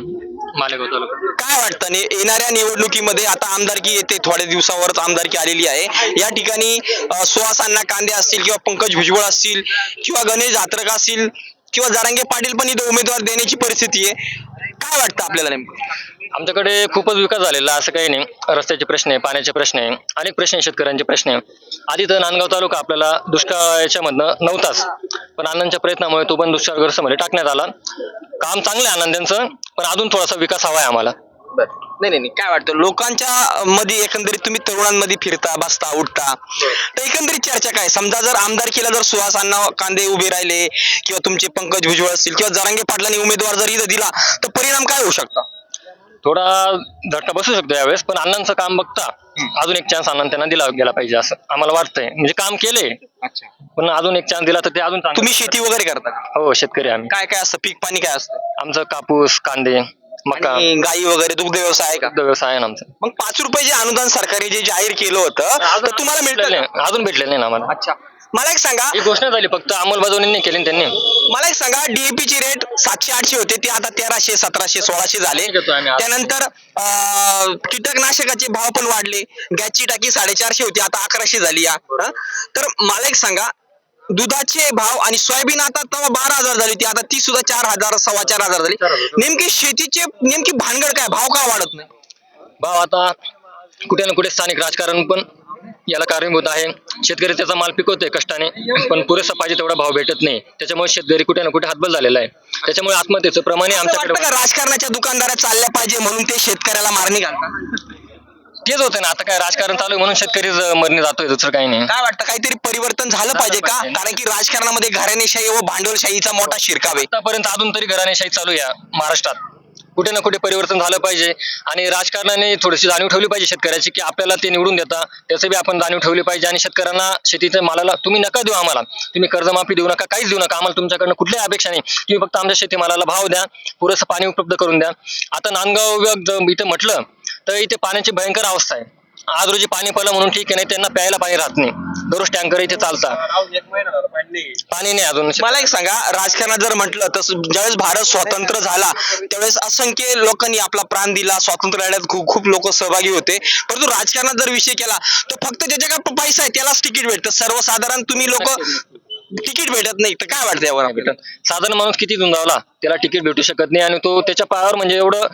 मालेगाव तालुका. काय वाटतं? येणाऱ्या निवडणुकीमध्ये आता आमदारकी येते थोड्या दिवसावरच आमदारकी आलेली आहे. या ठिकाणी अ, सुहास अण्णा कांदे असतील किंवा पंकज भुजबळ असतील किंवा गणेश जात्रक असतील किंवा जारंगे पाटील पण इथे उमेदवार देण्याची परिस्थिती आहे. काय वाटतं आपल्याला नेमकं? आमच्याकडे खूपच विकास झालेला असं काही नाही. रस्त्याचे प्रश्न आहे पाण्याचे प्रश्न आहे अनेक प्रश्न आहे शेतकऱ्यांचे प्रश्न आहे. आधी तर नांदगाव तालुका आपल्याला दुष्काळाच्यामधनं नव्हताच पण अण्णांच्या प्रयत्नामुळे तो पण दुष्काळग्रस्तमध्ये टाकण्यात आला. काम चांगलं आहे आनंदांचं पण अजून थोडासा विकास हवा आहे आम्हाला. नाही नाही नाही. काय वाटतं? लोकांच्या मध्ये एकंदरीत तुम्ही तरुणांमध्ये फिरता बसता उठता. तर एकंदरीत चर्चा काय? समजा जर आमदारकीला जर सुहास अण्णा कांदे उभे राहिले किंवा तुमचे पंकज भुजबळ असतील किंवा जरांगे पाटलांनी उमेदवार जर इथं दिला तर परिणाम काय होऊ शकता? थोडा झटका बसू शकतो यावेळेस पण अण्णांचं काम बघता अजून एक चान्स अण्णा त्यांना दिला गेला पाहिजे असं आम्हाला वाटतंय. म्हणजे काम केले पण अजून एक चान्स दिला तर ते अजून चांगलं. तुम्ही शेती वगैरे करता का? हो शेतकरी आम्ही. काय काय असतं? पीक पाणी काय असतं? आमचं कापूस कांदे. आणि गाई वगैरे दुग्ध व्यवसाय आहे का? दुग्ध व्यवसाय आहे ना आमचा. मग पाच रुपये जे अनुदान सरकारने जे जाहीर केलं होतं तर तुम्हाला मिळतं का? नाही. अजून भेटलेलं नाही ना आम्हाला. अच्छा. मला एक सांगा. ही घोषणा झाली फक्त अंमलबजावणी नाही केली ना त्यांनी. मला एक सांगा डीएपी ची रेट सातशे आठशे होते ते आता तेराशे सतराशे सोळाशे झाले. घेतो आम्ही आज. त्यानंतर अं, कीटकनाशकाचे भाव पण वाढले. गॅसची टाकी साडेचारशे होती आता अकराशे झाली या. हं? तर मला एक सांगा दुधाचे भाव आणि सोयाबीन आता तेव्हा बारा हजार झाली होती आता ती सुद्धा चार हजार सव्वा चार हजार झाली. चार हजार. नेमकी शेतीचे नेमकी भानगड काय भाव का वाढत नाही? भाव आता कुठे ना कुठे स्थानिक राजकारण पण याला कारणीभूत आहे. शेतकरी त्याचा माल पिकवतोय कष्टाने पण पुरेसा पाहिजे तेवढा भाव भेटत नाही. त्याच्यामुळे शेतकरी कुठे ना कुठे हातबल झालेला आहे. त्याच्यामुळे आत्महत्येचं प्रमाण हे असं वाटतं आमच्याकडे का राजकारणाच्या दुकानदारा चालल्या पाहिजे म्हणून ते शेतकऱ्याला मारणी घालतात? तेच होतं ना आता काय राजकारण चालू आहे म्हणून शेतकरी मरणे जातोय दुसरं काही नाही. काय वाटतं? काहीतरी परिवर्तन झालं पाहिजे का? पाहिजे. कारण की राजकारणामध्ये घराणेशाही व भांडवलशाहीचा मोठा शिरकाव आहे. आतापर्यंत अजून तरी घराणेशाही चालू आहे या महाराष्ट्रात. कुठे ना कुठे परिवर्तन झालं पाहिजे. आणि राजकारणाने थोडीशी जाणीव ठेवली पाहिजे शेतकऱ्याची की आपल्याला ते निवडून देता. त्याचं बी आपण जाणीव ठेवली पाहिजे. आणि शेतकऱ्यांना शेतीच्या मालाला तुम्ही नका देऊ आम्हाला. तुम्ही कर्जमाफी देऊ नका काहीच देऊ नका. आम्हाला तुमच्याकडनं कुठल्याही अपेक्षा नाही. तुम्ही फक्त आमच्या शेतीमालाला भाव द्या. पुरेसं पाणी उपलब्ध करून द्या. आता नांदगाव इथं म्हटलं तर इथे पाण्याची भयंकर अवस्था आहे. आज रोजी पाणी पडलं म्हणून ठीक आहे नाही त्यांना प्यायला पाणी राहत नाही. दररोज टँकर इथे चालतात. पाणी नाही अजून. मला एक सांगा राजकारणात जर म्हटलं तर ज्यावेळेस भारत स्वतंत्र झाला त्यावेळेस असंख्य लोकांनी आपला प्राण दिला स्वातंत्र्य लढ्यात खूप खूप लोक सहभागी होते. परंतु राजकारणात जर विषय केला तर फक्त ज्याच्याकडे पैसा आहे त्यालाच तिकीट भेटतं. सर्वसाधारण तुम्ही लोक तिकीट भेटत नाही. तर काय वाटतं यावर साधारण माणूस किती झुंजावला त्याला तिकीट भेटू शकत नाही आणि तो त्याच्या पायावर म्हणजे एवढं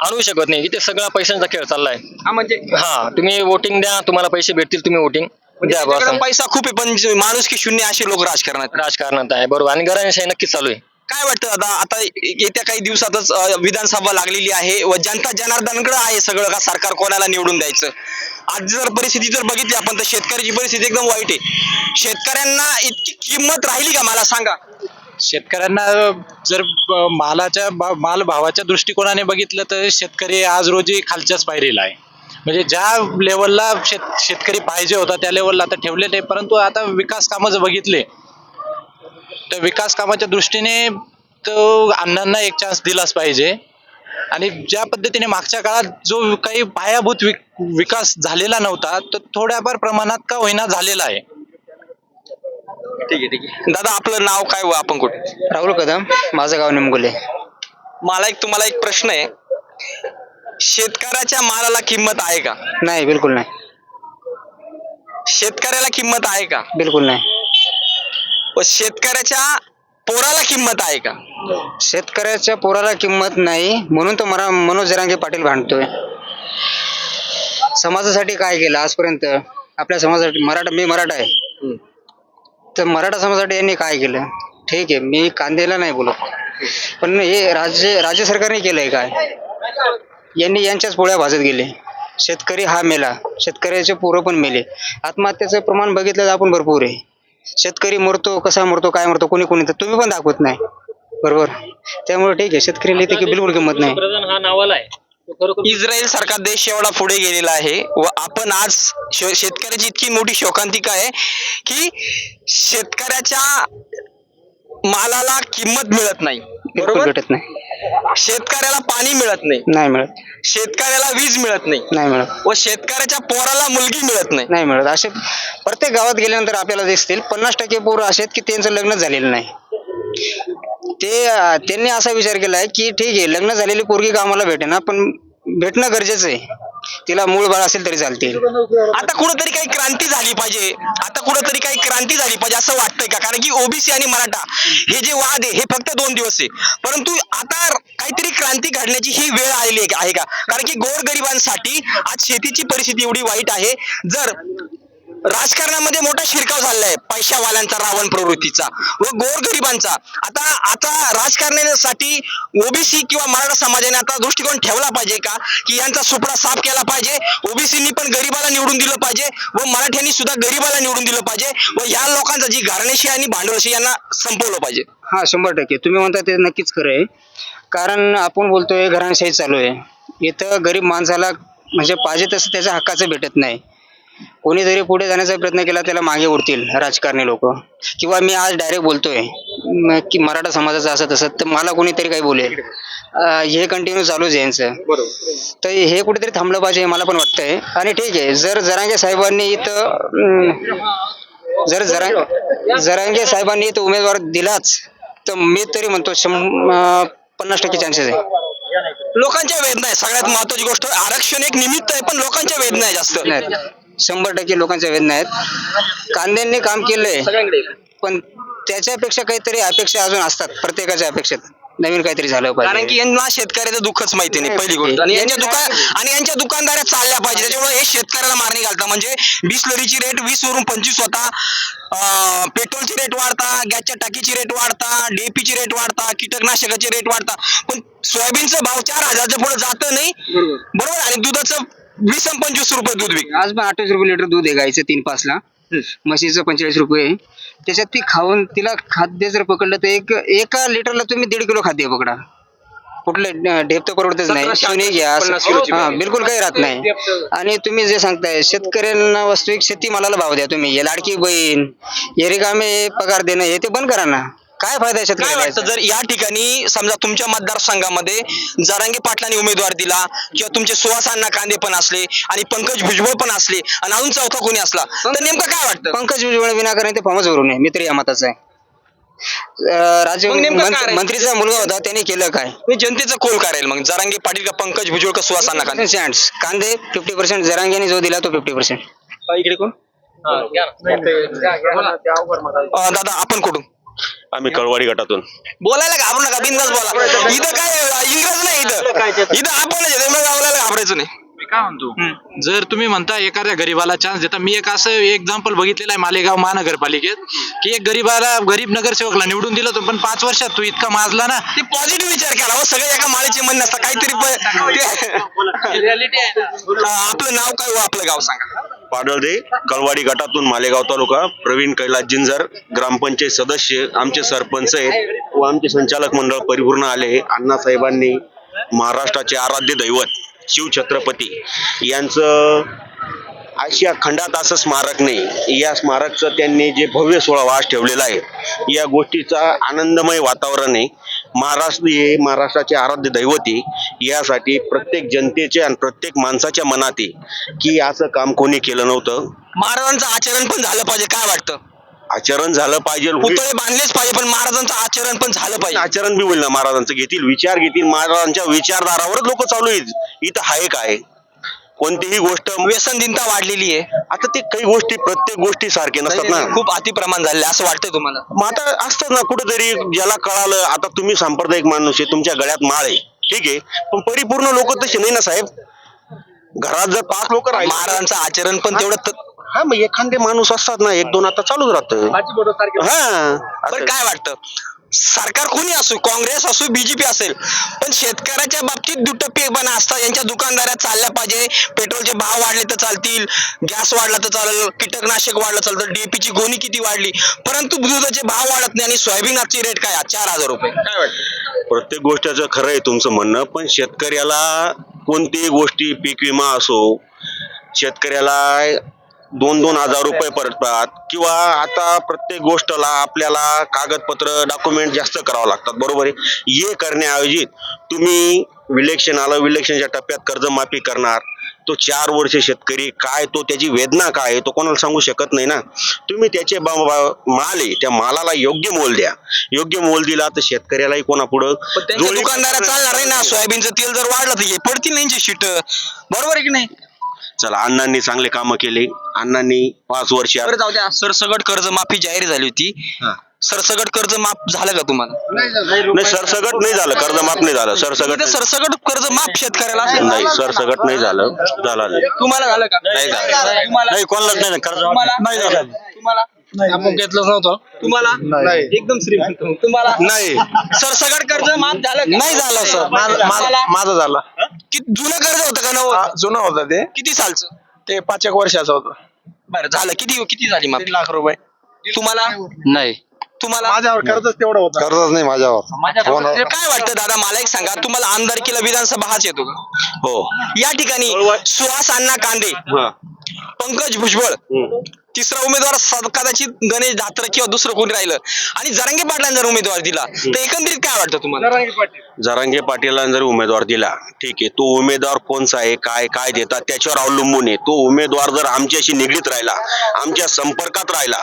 आणू शकत नाही. इथे सगळा पैशांचा खेळ चाललाय. हा म्हणजे? हा तुम्ही वोटिंग द्या तुम्हाला पैसे भेटतील तुम्ही वोटिंग द्या ज्याच्याकडे असं. पैसा खूप आहे पण माणूस की शून्य असे लोक राजकारणात. राजकारणात आहे बरोबर. आणि घराण्याशाही नक्कीच चालू आहे. काय वाटतं आता आता येत्या काही दिवसातच अं, विधानसभा लागलेली आहे व जनता जनार्दनकडे आहे सगळं का सरकार कोणाला निवडून द्यायचं? आज जर परिस्थिती जर बघितली आपण तर शेतकऱ्याची परिस्थिती एकदम वाईट आहे. शेतकऱ्यांना इतकी किंमत राहिली का मला सांगा. शेतकऱ्यांना जर मालाच्या बा- माल भावाच्या दृष्टिकोनाने बघितलं तर शेतकरी आज रोजी खालच्याच पायरीला आहे. म्हणजे ज्या लेवलला शेत शेतकरी पाहिजे होता त्या लेवलला आता ठेवलेले नाही परंतु आता विकास कामं जर बघितले तर विकास कामाच्या दृष्टीने तो अण्णांना एक चान्स दिलाच पाहिजे. आणि ज्या पद्धतीने मागच्या काळात जो काही पायाभूत विक विकास झालेला नव्हता तो थोड्याफार प्रमाणात का होईना झालेला आहे. ठीक आहे ठीक आहे. दादा आपलं नाव काय व आपण कुठे? राहुल कदम माझं गाव निमगुले. मला एक तुम्हाला एक प्रश्न आहे. शेतकऱ्याच्या मालाला किंमत आहे का? नाही बिलकुल नाही. शेतकऱ्याला किंमत आहे का? बिलकुल नाही. व शेतकऱ्याच्या पोराला किंमत आहे का? शेतकऱ्याच्या पोराला किंमत नाही म्हणून तर मला मनोज जरांगे पाटील भांडतोय. समाजासाठी काय केलं आजपर्यंत? आपल्या समाजासाठी मराठा मी मराठा आहे. तर मराठा समाजासाठी यांनी काय केलं? ठीक आहे मी कांद्याला नाही बोलत. पण हे राज्य राज्य सरकारने केलंय काय? यांनी यांच्याच पोळ्या भाजत गेले. शेतकरी हा मेला. शेतकऱ्याचे पोरं पण मेले. आत्महत्याचं प्रमाण बघितलं तर आपण भरपूर आहे. शेतकरी मरतो कसा मरतो काय मरतो कोणी कोणी तर तुम्ही पण दाखवत नाही. बरोबर? त्यामुळे ठीक आहे शेतकरी लिहिते की बिलकुल किंमत नाही. इस्रायल सारखा देश एवढा पुढे गेलेला आहे व आपण आज शेतकऱ्याची इतकी मोठी शोकांतिका आहे की शेतकऱ्याच्या मालाला किंमत मिळत नाही. बिलकुल बरोबर? भेटत नाही. शेतकऱ्याला पाणी मिळत नाही. नाही मिळत. शेतकऱ्याला वीज मिळत नाही. नाही मिळत. व शेतकऱ्याच्या पोराला मुलगी मिळत नाही. नाही मिळत. असे प्रत्येक गावात गेल्यानंतर आपल्याला दिसतील पन्नास टक्के पोरं असे आहेत की त्यांचं लग्न झालेलं नाही. ते अं, त्यांनी असा विचार केलाय की ठीक आहे लग्न झालेली पोरगी कामाला भेटेना पण भेटणं गरजेचं आहे. तिला मूळ बाळ असेल तरी चालते. आता कुठंतरी काही क्रांती झाली पाहिजे. आता कुठंतरी काही क्रांती झाली पाहिजे असं वाटतंय का? कारण की ओबीसी आणि मराठा हे जे वाद आहे हे फक्त दोन दिवस आहे. परंतु आता काहीतरी क्रांती घडण्याची ही वेळ आलेली आहे का- आहे का? कारण की गोरगरिबांसाठी आज शेतीची परिस्थिती एवढी वाईट आहे. जर राजकारणामध्ये मोठा शिरकाव झालेला आहे पैशावाल्यांचा रावण प्रवृत्तीचा व गोरगरिबांचा. आता आता राजकारणासाठी ओबीसी किंवा मराठा समाजाने आता दृष्टिकोन ठेवला पाहिजे का? की यांचा सुपडा साफ केला पाहिजे ओबीसीनी पण गरीबाला निवडून दिलं पाहिजे व मराठ्यांनी सुद्धा गरीबाला निवडून दिलं पाहिजे व या लोकांचा जी घराणेशी आणि भांडवलशी यांना संपवलं पाहिजे. हा शंभर टक्के. तुम्ही म्हणता ते नक्कीच खरं आहे. कारण आपण बोलतोय घराणशाही चालू आहे. इथं गरीब माणसाला म्हणजे पाहिजे तसं त्याच्या हक्काचं भेटत नाही. कोणी जरी पुढे जाण्याचा प्रयत्न केला त्याला मागे उडतील राजकारणी लोक. किंवा मी आज डायरेक्ट बोलतोय म, की मराठा समाजाचं असं तसं तर मला कोणीतरी काही बोलेल. अं, हे कंटिन्यू चालूच आहे यांचं. तर हे कुठेतरी थांबलं पाहिजे हे मला पण वाटतंय. आणि ठीक आहे जर जरांगे साहेबांनी इथं अं, जर जरा जरांगे साहेबांनी इथं उमेदवार दिलाच तर मी तरी म्हणतो शं अं, पन्नास टक्के चान्सेस आहे. लोकांच्या वेदना आहे सगळ्यात महत्वाची गोष्ट आरक्षण एक निमित्त आहे पण लोकांच्या वेदना आहे जास्त. नाही. शंभर टक्के लोकांच्या वेदना आहेत. कांद्यांनी काम केलंय पण त्याच्यापेक्षा काहीतरी अपेक्षा अजून असतात प्रत्येकाच्या अपेक्षेत. नवीन काहीतरी झालं कारण की पाहिजे यांना शेतकऱ्याचं दुःखच माहिती नाही पहिली गोष्ट. आणि यांच्या दुकान आणि यांच्या दुकानदाऱ्या चालल्या पाहिजे. त्याच्यामुळे हे शेतकऱ्याला मारणी घालता म्हणजे बिस्लरीची रेट वीस वरून पंचवीस होता. पेट्रोलची रेट वाढता गॅसच्या टाकीची रेट वाढता डीएपीची रेट वाढता कीटकनाशकाची रेट वाढता. पण सोयाबीनचा भाव चार हजारच्या पुढे जात नाही. बरोबर? आणि दुधाचं वीस आणि पंचवीस रुपये दूध विक. आज पण अठ्ठावीस रुपये लिटर दूध आहे गायचं तीन पाचला. म्हशीचं पंचेचाळीस रुपये आहे. त्याच्यात ती खाऊन तिला खाद्य जर पकडलं तर एक एका लिटरला तुम्ही दीड किलो खाद्य पकडा. कुठलं ढेप तर परवडतच नाही. सतराशे सोने घ्या. पन्नास किलोची हा बिलकुल काही राहत नाही. आणि तुम्ही जे सांगताय शेतकऱ्यांना वास्तविक शेतीमालाला भाव द्या तुम्ही. हे लाडकी बहीण हे रिकामे पगार देणं हे ते बंद करा ना. काय फायदा आहे काय शेतकऱ्याला वाटतं जर या ठिकाणी समजा तुमच्या मतदारसंघामध्ये जरांगे पाटलांनी उमेदवार दिला किंवा तुमचे सुहास अण्णा कांदे पण असले आणि पंकज भुजबळ पण असले आणि अजून चौथा कोणी असला तर नेमकं काय वाटतं? पंकज भुजबळ विनाकारण ते फॉर्मच भरू नये मी तरी या मताचा आहे. अं, राज्य मग नेमकं काय मंत्री- राहील? मंत्रीचा मुलगा होता त्याने केलं काय? मी जनतेचा कोल करेल मग? जरांगे पाटील का पंकज भुजबळ का सुहास अण्णा कांदे? चान्स कांदे फिफ्टी पर्सेंट जरांगेने जो दिला तो फिफ्टी पर्सेंट इकडे कोण अं, दादा आपण कुठून? आम्ही कळवाडी गटातून. बोलायला घाबरू नका बिंदास बोला. इथं काय इंग्रज नाही इथं. इथं आपण बोलायला घाबरायचं नाही. मी काय म्हणतो? जर तुम्ही म्हणता एखाद्या गरीबाला चान्स देता मी एक असं एक्झाम्पल बघितलेलं आहे मालेगाव महानगरपालिकेत की एक गरीबाला गरीब नगरसेवकला निवडून दिलं होतं पण पाच वर्षात तू इतका माजला ना ते पॉझिटिव्ह विचार केला. हो सगळे एका माळेचे मन नसतं काहीतरी आपलं नाव काय हो आपलं गाव सांगा. पाडळदे कळवाडी गटातून मालेगाव तालुका प्रवीण कैलास जिंजर ग्रामपंचायत सदस्य आमचे सरपंच आहेत. व आमचे संचालक मंडळ परिपूर्ण आले अण्णासाहेबांनी महाराष्ट्राचे आराध्य दैवत. शिवछत्रपती. यांचं आशिया खंडात असं स्मारक नाही. या स्मारकचं त्यांनी जे भव्य सोळा वास ठेवलेला आहे या गोष्टीचा आनंदमय वातावरण आहे. महाराष्ट्र हे महाराष्ट्राचे आराध्य दैवती यासाठी प्रत्येक जनतेचे आणि प्रत्येक माणसाच्या मनात आहे की असं काम कोणी केलं नव्हतं. महाराजांचं आचरण पण झालं पाहिजे काय वाटतं? आचरण झालं पाहिजे पुतळे बांधलेच पाहिजे पण महाराजांचं आचरण पण झालं पाहिजे. आचरण बी होईल ना महाराजांचं घेतील विचार घेतील महाराजांच्या विचारधारावरच लोक चालू आहेत. इथं आहे. काय कोणतीही गोष्ट व्यसनदिनता वाढलेली आहे. आता ते काही गोष्टी प्रत्येक गोष्टी सारखे नसतात ना. खूप अतिप्रमाण झाले असं वाटतंय तुम्हाला. मग आता असतं ना कुठेतरी ज्याला कळालं आता तुम्ही सांप्रदायिक माणूस आहे तुमच्या गळ्यात माळ आहे. ठीक आहे. पण परिपूर्ण लोक तसे नाही ना साहेब? घरात जर पाच लोक राहिले महाराजांचं आचरण पण तेवढं हा मग एखादे माणूस असतात ना एक दोन आता चालूच राहतं. हा. बरं काय वाटतं? सरकार कोणी असो काँग्रेस असो बीजेपी असेल पण शेतकऱ्याच्या बाबतीत दुटप्पीपणा असतात यांच्या दुकानदाऱ्या चालल्या पाहिजे. पेट्रोलचे भाव वाढले तर चालतील गॅस वाढला तर चालेल कीटकनाशक वाढलं चालतं DAP ची गोणी किती वाढली परंतु दुधाचे भाव वाढत नाही आणि सोयाबीनची रेट काय? आहे? चार हजार रुपये. काय वाटतं? प्रत्येक गोष्टीचं खरं आहे तुमचं म्हणणं पण शेतकऱ्याला कोणतीही गोष्टी पीक विमा असो शेतकऱ्याला दोन दोन हजार रुपये पडतात किंवा आता प्रत्येक गोष्टला आपल्याला कागदपत्र डॉक्युमेंट जास्त करावं लागतात बरोबर आहे? हे करण्याऐवजी तुम्ही विलेक्शन आलं विलेक्शनच्या टप्प्यात कर्जमाफी करणार तो चार वर्ष शेतकरी काय तो त्याची वेदना काय तो कोणाला सांगू शकत नाही ना? तुम्ही त्याचे माल आहे त्या मालाला योग्य मोल द्या. योग्य मोल दिला तर शेतकऱ्यालाही कोणापुढं दुकानदारा चालणार आहे ना सोयाबीनचं तेल जर वाढलं तर हे पडतील ना यांची शीट? बरोबर आहे की नाही? चला अण्णांनी चांगले कामं केले. अण्णांनी पाच वर्षात बरं जाऊ द्या. सरसगट कर्ज माफी जाहीर झाली होती. हा. सरसगट कर्ज माफ झालं का तुम्हाला? नाही सरसगट नाही झालं. कर्जमाफ नाही झालं. सरसगट इथं सरसगट कर्ज माफ शेतकऱ्याला असेल? नाही सरसगट नाही झालं. झालं नाही तुम्हाला झालं का? नाही झालं. तुम्हाला नाही कोणालाच नाही कर्ज तुम्हाला नाही झालं. तुम्हाला आपण घेतलंच नव्हतं. तुम्हाला? एकदम श्रीमंत तुम्हाला? नाही. सरसगट कर्ज माफ झालं का? नाही झालं सर? माझं झालं. किती जुनं कर्ज होतं का नवं जुनं होतं ते. किती सालचं? ते पाच एक वर्षाचं होतं. बरं झालं. किती किती झाली माफी? तीन लाख रुपये. तुम्हाला? नाही. तुम्हाला? माझ्यावर कर्जच तेवढं होतं. कर्जच नाही माझ्यावर. काय वाटतं दादा? मला एक सांगा. तुम्हाला आमदारकीला विधानसभा हाच येतो का? हो. या ठिकाणी सुहास अण्णा कांदे हा. पंकज भुजबळ. तिसरा उमेदवार कदाचित गणेश धात्र किंवा दुसरं कोणी राहिलं. आणि जरांगे पाटलांना जर उमेदवार दिला तर एकंदरीत काय वाटतं तुम्हाला? जरांगे पाटीलांना जर उमेदवार दिला ठीक आहे तो उमेदवार कोणचा आहे काय काय देतात त्याच्यावर अवलंबून आहे. तो उमेदवार जर आमच्याशी निगडीत राहिला आमच्या संपर्कात राहिला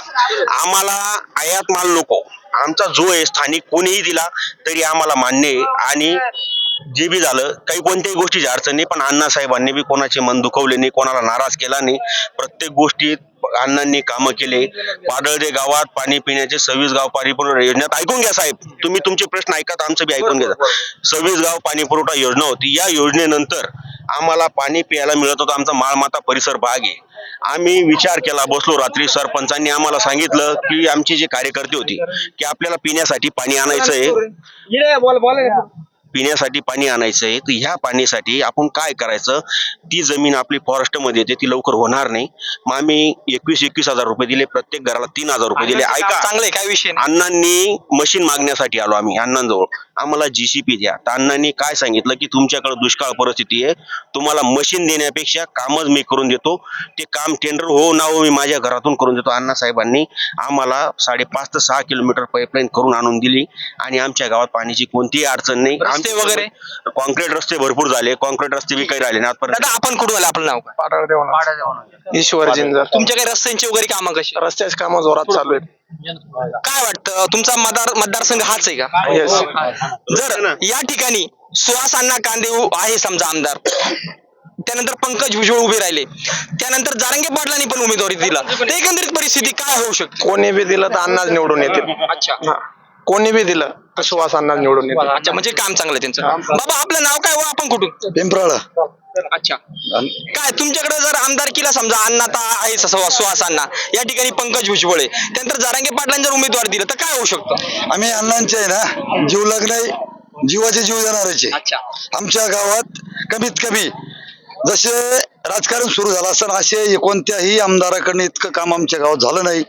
आम्हाला आयात माल नको. आमचा जो आहे स्थानिक कोणीही दिला तरी आम्हाला मान्य आहे. आणि जे बी झालं काही कोणत्याही गोष्टीची अडचण नाही पण अण्णासाहेबांनी बी कोणाचे मन दुखवले नाही कोणाला नाराज केला नाही. प्रत्येक गोष्टीत अण्णांनी कामं केले. पाडळदे गावात पाणी पिण्याचे सव्वीस गाव पाणी पुरवठा योजनेत ऐकून घ्या साहेब. तुम्ही तुमचे प्रश्न ऐकत आमचं बी ऐकून घ्या. सव्वीस गाव पाणी पुरवठा योजना होती. या योजनेनंतर आम्हाला पाणी प्यायला मिळत होतं. आमचा माळमाता परिसर भाग आहे. आम्ही विचार केला बसलो रात्री सरपंचांनी आम्हाला सांगितलं की आमची जी कार्यकर्ते होती की आपल्याला पिण्यासाठी पाणी आणायचं आहे. पिण्यासाठी पाणी आणायचं आहे तर ह्या पाणीसाठी आपण काय करायचं? ती जमीन आपली फॉरेस्टमध्ये येते ती लवकर होणार नाही. मग आम्ही एकवीस एकवीस हजार रुपये दिले प्रत्येक घराला तीन हजार रुपये दिले. ऐका चांगलं आहे काय विषय नाही. अण्णांनी मशीन मागण्यासाठी आलो आम्ही अण्णांजवळ. आम्हाला जीसीपी द्या. तर अण्णांनी काय सांगितलं की तुमच्याकडे दुष्काळ परिस्थिती आहे. तुम्हाला मशीन देण्यापेक्षा कामच मी करून देतो. ते काम टेंडर हो ना हो मी माझ्या घरातून करून देतो. अण्णा साहेबांनी आम्हाला साडेपाच ते सहा किलोमीटर पाईपलाईन करून आणून दिली आणि आमच्या गावात पाण्याची कोणतीही अडचण नाही. रस्ते वगैरे? कॉन्क्रीट रस्ते भरपूर झाले. कॉन्क्रीट रस्ते बी काही राहिले ना आजपर्यंत दादा आपण कुठून आला? आपलं नाव काय? पाटाळ देवना ईश्वर जिंजर. तुमच्या काही रस्त्यांची वगैरे कामं कशी रस्त्याची कामं जोरात चालू आहेत. काय वाटतं? तुमचा मतदार मतदारसंघ हाच आहे का. जर या ठिकाणी सुहास अण्णा कांदे उ- आहे समजा आमदार त्यानंतर पंकज भुजबळ उभे राहिले त्यानंतर जारंगे पाटलांनी पण उमेदवारी दिला तर एकंदरीत परिस्थिती काय होऊ शकते? कोणी बी दिलं तर अन्नाच निवडून येतील. अच्छा. कोणी बी दिलं तर सुवास अन्नाच निवडून येतील. अच्छा म्हणजे काम चांगलं आहे त्यांचं. बाबा आपलं नाव काय हो आपण कुठून? पिंपराळ. अच्छा. काय तुमच्याकडे जर आमदारकीला समजा अण्णा आता आहे सवा- सुहास अण्णा या ठिकाणी पंकज भुजबळ आहे त्यानंतर जारांगे पाटलांनी जर उमेदवार दिलं तर काय होऊ शकतं? आम्ही अण्णांचे आहे ना जीव लग्न जीवाचे जीव अच्छा. आमच्या गावात कमीत कमी जसे राजकारण सुरू झालं असताना असे कोणत्याही आमदाराकडनं इतकं काम आमच्या गावात झालं नाही.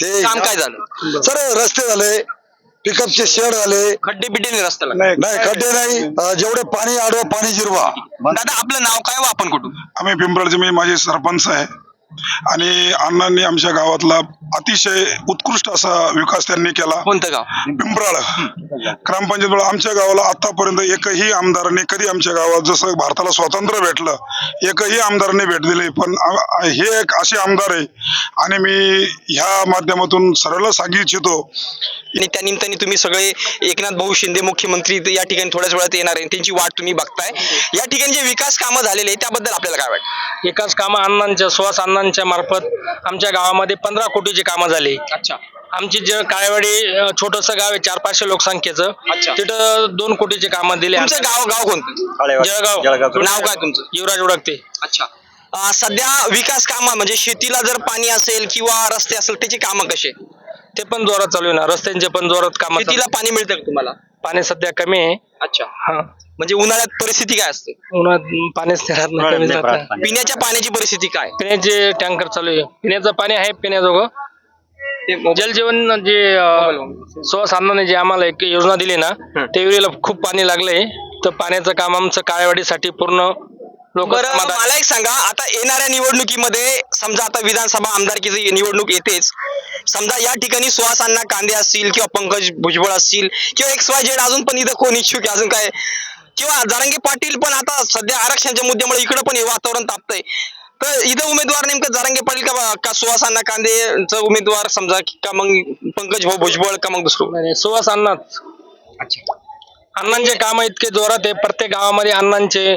ते काम काय झालं? सर रस्ते झाले पिकअपचे शेड झाले. खड्डे बिड्डे नाही रस्त्याला. नाही खड्डे नाही. अं, जेवढे पाणी आडवं पाणी जिरवा. दादा आपलं नाव काय व आपण कुठून? आम्ही पिंपळचे मी माझे सरपंच आहे. आणि अण्णांनी आमच्या गावातला अतिशय उत्कृष्ट असा विकास त्यांनी केला. कोणतं गाव? पिंपराळ. ग्रामपंचायत आमच्या गावाला आतापर्यंत एकही आमदाराने कधी आमच्या गावात जसं भारताला स्वातंत्र्य भेटलं एकही आमदाराने भेट दिली पण हे एक असे आमदार आहे. आणि मी ह्या माध्यमातून सरळ सांगू इच्छितो. आणि त्या निमित्ताने तुम्ही सगळे एकनाथ भाऊ शिंदे मुख्यमंत्री या ठिकाणी थोड्याच वेळात येणार आहे. त्यांची वाट तुम्ही बघताय. या ठिकाणी जे विकास कामं झालेले आहे त्याबद्दल आपल्याला काय वाटतं? विकास कामं अण्णांच्या सुहास अण्णांच्या मार्फत आमच्या गावामध्ये पंधरा कोटीची कामं झाली. अच्छा. आमची जे काळेवाडी छोटस गाव आहे चार पाचशे लोकसंख्येचं. अच्छा. तिथं दोन कोटीचे कामं दिले तुमचं गाव गाव कोणतं? जळगाव. नाव काय तुमचं? युवराज उडकते. अच्छा. अं, सध्या विकास कामं म्हणजे शेतीला जर पाणी असेल किंवा रस्ते असेल त्याची कामं कशी? ते पण जोरात चालू आहे ना. रस्त्यांचे पण जोरात कामं शेतीला चालू पाणी मिळतं का तुम्हाला. पाणी सध्या कमी आहे. अच्छा. हा. म्हणजे उन्हाळ्यात परिस्थिती काय असते? उन्हात पाणीच नाही राहत ना, कमी जातं. पिण्याच्या पाण्याची परिस्थिती काय? पिण्याचे टँकर चालू आहे. पिण्याचं पाणी आहे पिण्याजोगं. जलजीवन जे अं, सुहास अण्णाने जे आम्हाला एक योजना दिली ना त्या विहिरीला खूप पाणी लागलंय. तर पाण्याचं काम आमचं काळेवाडीसाठी पूर्ण लोक बरं मला एक सांगा आता येणाऱ्या निवडणुकीमध्ये समजा आता विधानसभा आमदारकीची निवडणूक येतेच. समजा या ठिकाणी सुहास अण्णा कांदे असतील किंवा पंकज भुजबळ असतील किंवा एक्स वाय झेड अजून पण इथं कोण इच्छुक आहे अजून काय? किंवा जारंगे पाटील पण आता सध्या आरक्षणाच्या मुद्द्यामुळे इकडे पण हे वातावरण तापतंय. तर इथं उमेदवार नेमकं जारंगे पाटील का का सुहास अण्णा कांदेचा उमेदवार समजा की का मग पंकज भाऊ भुजबळ का मग दुसरं? नाही, सुहास अण्णाच. अण्णांचे काम इतके जोरात आहे प्रत्येक गावामध्ये अण्णांचे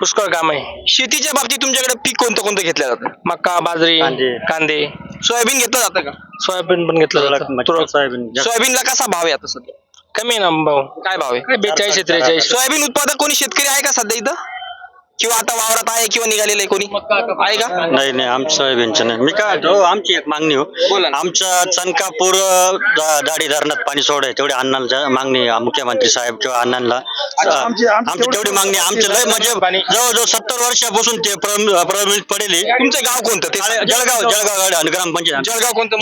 पुष्कळ काम आहे. शेतीच्या बाबतीत तुमच्याकडे पीक कोणतं कोणतं घेतलं जातं? मक्का बाजरी कांदे. सोयाबीन घेतलं जातं का? सोयाबीन पण घेतलं जातं. तुरळक. सोयाबीनला कसा भाव आहे आता सध्या? कमी आहे ना भाऊ काय भाव आहे? बेचाळीस त्रेचाळीस सोयाबीन उत्पादक कोणी शेतकरी आहे का सध्या इथं? किंवा आता वावरात आहे किंवा निघालेलं आहे कोणी? आहे का? नाही नाही आमचं सोयाबीनचं नाही. मी काय हो आमची एक मागणी हो. बोला ना. आमच्या चनकापूर अं, दा- दाढी धरणात पाणी सोडाय तेवढी अण्णाला जा- मागणी आहे, मुख्यमंत्री साहेब किंवा अण्णांना. अं, आमची तेवढी मागणी आहे. आमची लय म्हणजे जवळजवळ सत्तर वर्षापासून ते प्रम- प्रलंबित पडेल. तुमचं गाव कोणतं? ते जळगाव जळगाव गाडी आणि ग्रामपंचायत. जळगाव कोणतं?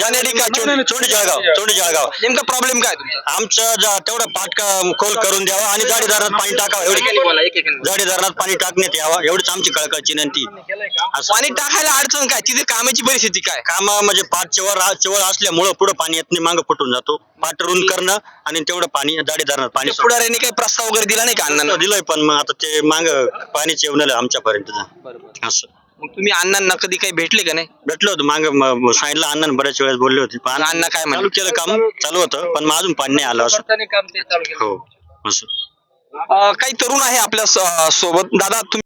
चोंडी जळगाव चोंडी जळगाव. नेमका प्रॉब्लेम काय तुमचा? आमचं जा- तेवढं पाटका खोल करून द्यावा आणि जाडी धरणात पाणी टाकावं एकेकाने एवढी बोला, एकेकाने. जाडी धरणात पाणी टाकण्यात यावं एवढीच आमची कळकळची विनंती. असं. पाणी टाकायला अडचण काय? तिथे कामाची परिस्थिती काय? काम म्हणजे पाच चवळ चवळ असल्यामुळं पुढे पाणी येत नाही मागं फुटून जातो. पाट रुंद करणं आणि तेवढं पाणी दाडी धरणार पाणी सोडणं. पुढाऱ्यांनी काही प्रस्ताव वगैरे दिला नाही का अण्णांना? दिलंय पण मग आता ते माग येऊन आलं आमच्यापर्यंत असं. मग तुम्ही अण्णांना कधी काही भेटले का नाही? भेटलो होतो. माग सांगितलं अण्णाने बऱ्याच वेळेस बोलले होते. पण अण्णा काय म्हणले? चालू केलं काम चालू होतं. पण मग अजून पाणी नाही आलं असं. हो. असं. काही तरुण आहे आपल्यासोबत. दादा तुम्ही